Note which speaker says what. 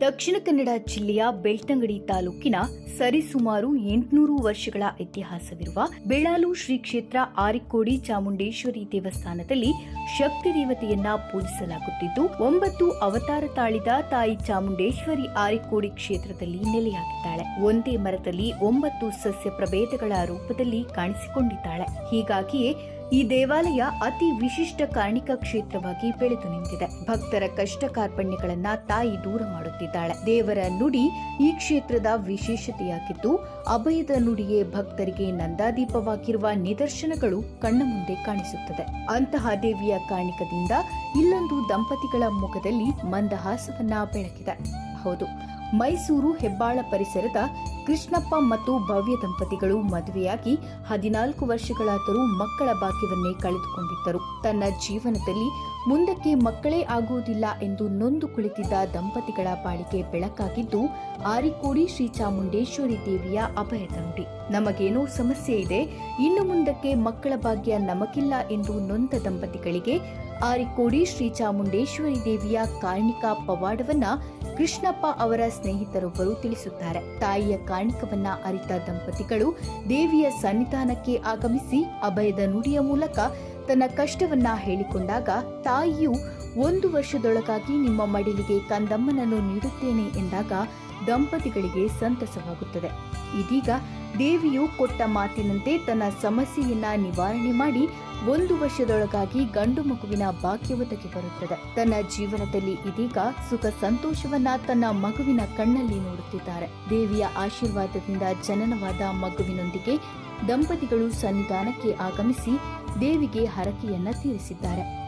Speaker 1: ದಕ್ಷಿಣ ಕನ್ನಡ ಜಿಲ್ಲೆಯ ಬೆಳ್ತಂಗಡಿ ತಾಲೂಕಿನ ಸರಿಸುಮಾರು ಎಂಟುನೂರು ವರ್ಷಗಳ ಇತಿಹಾಸವಿರುವ ಬೆಳಾಲು ಶ್ರೀ ಕ್ಷೇತ್ರ ಆರಿಕೋಡಿ ಚಾಮುಂಡೇಶ್ವರಿ ದೇವಸ್ಥಾನದಲ್ಲಿ ಶಕ್ತಿ ದೇವತೆಯನ್ನ ಪೂಜಿಸಲಾಗುತ್ತಿದ್ದು, ಒಂಬತ್ತು ಅವತಾರ ತಾಳಿದ ತಾಯಿ ಚಾಮುಂಡೇಶ್ವರಿ ಆರಿಕೋಡಿ ಕ್ಷೇತ್ರದಲ್ಲಿ ನೆಲೆಯಾಗಿದ್ದಾಳೆ. ಒಂದೇ ಮರದಲ್ಲಿ ಒಂಬತ್ತು ಸಸ್ಯ ಪ್ರಭೇದಗಳ ರೂಪದಲ್ಲಿ ಕಾಣಿಸಿಕೊಂಡಿದ್ದಾಳೆ. ಹೀಗಾಗಿಯೇ ಈ ದೇವಾಲಯ ಅತಿ ವಿಶಿಷ್ಟ ಕಾರ್ಣಿಕ ಕ್ಷೇತ್ರವಾಗಿ ಬೆಳೆದು ನಿಂತಿದೆ. ಭಕ್ತರ ಕಷ್ಟ ಕಾರ್ಪಣ್ಯಗಳನ್ನ ತಾಯಿ ದೂರ ಮಾಡುತ್ತಿದ್ದಾಳೆ. ದೇವರ ನುಡಿ ಈ ಕ್ಷೇತ್ರದ ವಿಶೇಷತೆಯಾಗಿದ್ದು, ಅಭಯದ ನುಡಿಯೇ ಭಕ್ತರಿಗೆ ನಂದಾದೀಪವಾಗಿರುವ ನಿದರ್ಶನಗಳು ಕಣ್ಣ ಮುಂದೆ ಕಾಣಿಸುತ್ತದೆ. ಅಂತಹ ದೇವಿಯ ಕಾಣಿಕದಿಂದ ಇಲ್ಲೊಂದು ದಂಪತಿಗಳ ಮುಖದಲ್ಲಿ ಮಂದಹಾಸವನ್ನ ಬೆಳಕಿದೆ. ಹೌದು, ಮೈಸೂರು ಹೆಬ್ಬಾಳ ಪರಿಸರದ ಕೃಷ್ಣಪ್ಪ ಮತ್ತು ಭವ್ಯ ದಂಪತಿಗಳು ಮದುವೆಯಾಗಿ ಹದಿನಾಲ್ಕು ವರ್ಷಗಳಾದರೂ ಮಕ್ಕಳ ಭಾಗ್ಯವನ್ನೇ ಕಳೆದುಕೊಂಡಿದ್ದರು. ತನ್ನ ಜೀವನದಲ್ಲಿ ಮುಂದಕ್ಕೆ ಮಕ್ಕಳೇ ಆಗುವುದಿಲ್ಲ ಎಂದು ನೊಂದು ಕುಳಿತಿದ್ದ ದಂಪತಿಗಳ ಬಾಳಿಗೆ ಬೆಳಕಾಗಿದ್ದು, ಆರಿಕೋಡಿ ಶ್ರೀ ಚಾಮುಂಡೇಶ್ವರಿ ದೇವಿಯ ಅಭಯದ ನುಡಿ ನಮಗೇನೋ ಸಮಸ್ಯೆ ಇದೆ, ಇನ್ನು ಮುಂದಕ್ಕೆ ಮಕ್ಕಳ ಭಾಗ್ಯ ನಮಗಿಲ್ಲ ಎಂದು ನೊಂದ ದಂಪತಿಗಳಿಗೆ ಆರಿಕೋಡಿ ಶ್ರೀ ಚಾಮುಂಡೇಶ್ವರಿ ದೇವಿಯ ಕಾರ್ಣಿಕ ಪವಾಡವನ್ನ ಕೃಷ್ಣಪ್ಪ ಅವರ ಸ್ನೇಹಿತರೊಬ್ಬರು ತಿಳಿಸುತ್ತಾರೆ. ತಾಯಿಯ ಕಾರ್ಣಿಕವನ್ನ ಅರಿತ ದಂಪತಿಗಳು ದೇವಿಯ ಸನ್ನಿಧಾನಕ್ಕೆ ಆಗಮಿಸಿ ಅಭಯದ ನುಡಿಯ ಮೂಲಕ ತನ್ನ ಕಷ್ಟವನ್ನ ಹೇಳಿಕೊಂಡಾಗ ತಾಯಿಯು ಒಂದು ವರ್ಷದೊಳಗಾಗಿ ನಿಮ್ಮ ಮಡಿಲಿಗೆ ಕಂದಮ್ಮನನ್ನು ನೀಡುತ್ತೇನೆ ಎಂದಾಗ ದಂಪತಿಗಳಿಗೆ ಸಂತಸವಾಗುತ್ತದೆ. ಇದೀಗ ದೇವಿಯು ಕೊಟ್ಟ ಮಾತಿನಂತೆ ತನ್ನ ಸಮಸ್ಯೆಯನ್ನ ನಿವಾರಣೆ ಮಾಡಿ ಒಂದು ವರ್ಷದೊಳಗಾಗಿ ಗಂಡು ಮಗುವಿನ ಭಾಗ್ಯ ಬರುತ್ತದೆ. ತನ್ನ ಜೀವನದಲ್ಲಿ ಇದೀಗ ಸುಖ ಸಂತೋಷವನ್ನ ತನ್ನ ಮಗುವಿನ ಕಣ್ಣಲ್ಲಿ ನೋಡುತ್ತಿದ್ದಾರೆ. ದೇವಿಯ ಆಶೀರ್ವಾದದಿಂದ ಜನನವಾದ ಮಗುವಿನೊಂದಿಗೆ ದಂಪತಿಗಳು ಸನ್ನಿಧಾನಕ್ಕೆ ಆಗಮಿಸಿ ದೇವಿಗೆ ಹರಕೆಯನ್ನ ತೀರಿಸಿದ್ದಾರೆ.